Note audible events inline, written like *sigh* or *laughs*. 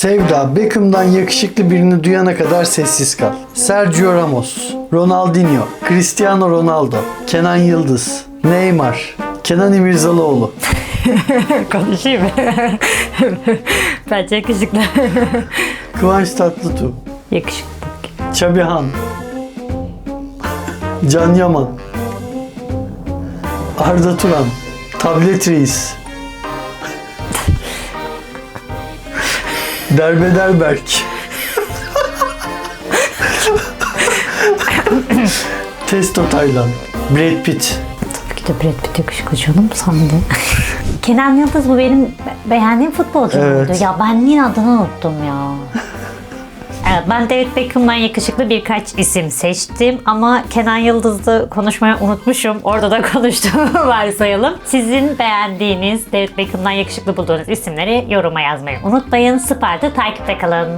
Sevda, Beckham'dan yakışıklı birini duyana kadar sessiz kal. Sergio Ramos, Ronaldinho, Cristiano Ronaldo, Kenan Yıldız, Neymar, Kenan İmirzalıoğlu, *laughs* Konuşayım? *laughs* Bence yakışıklı. *laughs* Kıvanç Tatlıtuğ, yakışıklı. Çabihan, Can Yaman, Arda Turan, Tablet Reis, Derbeder Berk, Testo Taylan, Brad Pitt, Tabii ki de Brad Pitt yakışıklı canım sen de. Kenan Yıldız bu benim be- beğendiğim futbolcu Evet. Ya ben niye adını unuttum ya. Ben David Beckham'dan yakışıklı birkaç isim seçtim ama Kenan Yıldız'ı konuşmayı unutmuşum. Orada da *laughs* konuştuğumu varsayalım. Sizin beğendiğiniz David Beckham'dan yakışıklı bulduğunuz isimleri yoruma yazmayı unutmayın. Sparta takipte kalın.